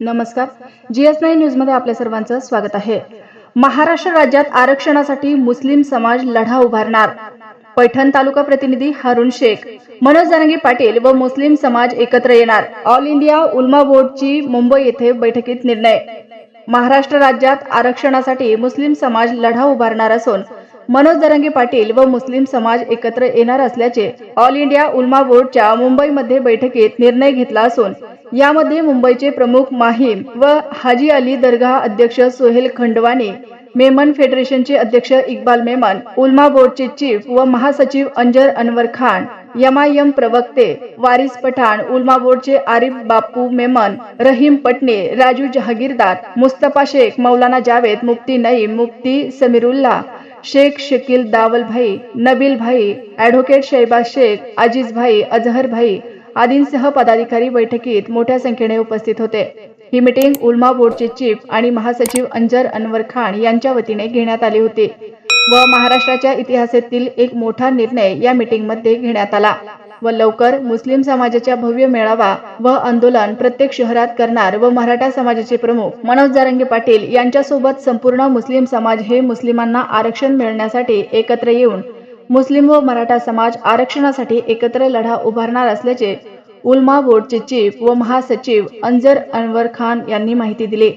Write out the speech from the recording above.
नमस्कार. G S nine न्यूजमध्ये आपल्या सर्वांचं स्वागत आहे. महाराष्ट्र राज्यात आरक्षणासाठी मुस्लिम समाज लढा उभारणार. पैठण तालुका प्रतिनिधी हारुण शेख मनोज जरांगे पाटील व मुस्लिम समाज एकत्र येणार. ऑल इंडिया उल्मा बोर्डची मुंबई येथे बैठकीत निर्णय. महाराष्ट्र राज्यात आरक्षणासाठी मुस्लिम समाज लढा उभारणार असून मनोज दरंगे पाटील व मुस्लिम समाज एकत्र येणार असल्याचे ऑल इंडिया उल्मा बोर्डच्या मुंबईमध्ये बैठकीत निर्णय घेतला असून यामध्ये मुंबईचे प्रमुख माहीम व हाजी अली दर्गा अध्यक्ष सोहेल खंडवानी मेमन फेडरेशनचे अध्यक्ष इक्बाल मेमन उल्मा बोर्डचे चीफ व महासचिव अंजर अनवर खान यमायम प्रवक्ते वारिस पठाण उल्मा बोर्डचे आरिफ बापू मेमन रहीम पटणे राजू जहागीरदार मुस्तफा शेख मौलाना जावेद मुफ्ती नईम मुफ्ती समीरुल्ला शेख शकील दावल भाई नबील भाई ॲडव्होकेट शैबाज शेख अजीज भाई अजहर भाई आदींसह पदाधिकारी बैठकीत मोठ्या संख्येने उपस्थित होते. ही मीटिंग उल्मा बोर्डचे चीफ आणि महासचिव अंजर अनवर खान यांच्या वतीने घेण्यात आली होती. व महाराष्ट्राच्या इतिहासातील एक मोठा निर्णय या मीटिंगमध्ये घेण्यात आला. व लवकर मुस्लिम समाजाच्या भव्य मेळावा व आंदोलन प्रत्येक शहरात करणार व मराठा समाजाचे प्रमुख मनोज जारंगे पाटील यांच्यासोबत संपूर्ण मुस्लिम समाज हे मुस्लिमांना आरक्षण मिळण्यासाठी एकत्र येऊन मुस्लिम व मराठा समाज आरक्षणासाठी एकत्र लढा उभारणार असल्याचे उल्मा बोर्डचे चीफ व महासचिव अंजर अनवर खान यांनी माहिती दिली.